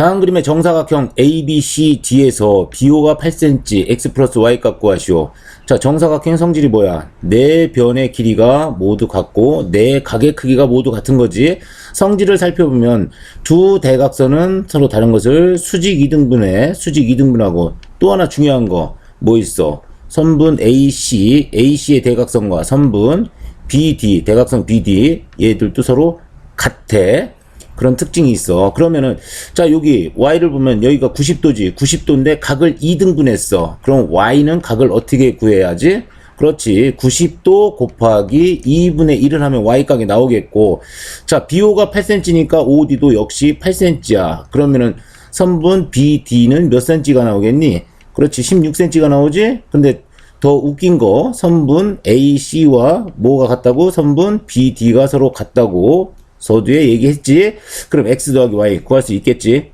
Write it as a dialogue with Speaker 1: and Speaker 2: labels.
Speaker 1: 다음 그림의 정사각형 ABCD에서 BO가 8cm, X 플러스 Y 값 구하시오. 자, 정사각형 성질이 뭐야? 네 변의 길이가 모두 같고, 네 각의 크기가 모두 같은 거지. 성질을 살펴보면 두 대각선은 서로 다른 것을 수직 2등분해, 수직 2등분하고 또 하나 중요한 거 뭐 있어? 선분 AC, AC의 대각선과 선분 BD, 대각선 BD 얘들도 서로 같아. 그런 특징이 있어. 그러면은 자 여기 y를 보면 여기가 90도지. 90도인데 각을 2등분했어. 그럼 y는 각을 어떻게 구해야지? 그렇지. 90도 곱하기 2분의 1을 하면 y각이 나오겠고. 자, BO가 8cm니까 OD도 역시 8cm야. 그러면은 선분 BD는 몇 cm가 나오겠니? 그렇지. 16cm가 나오지? 근데 더 웃긴 거 선분 AC와 뭐가 같다고? 선분 BD가 서로 같다고 서두에 얘기했지? 그럼 X 더하기 Y 구할 수 있겠지?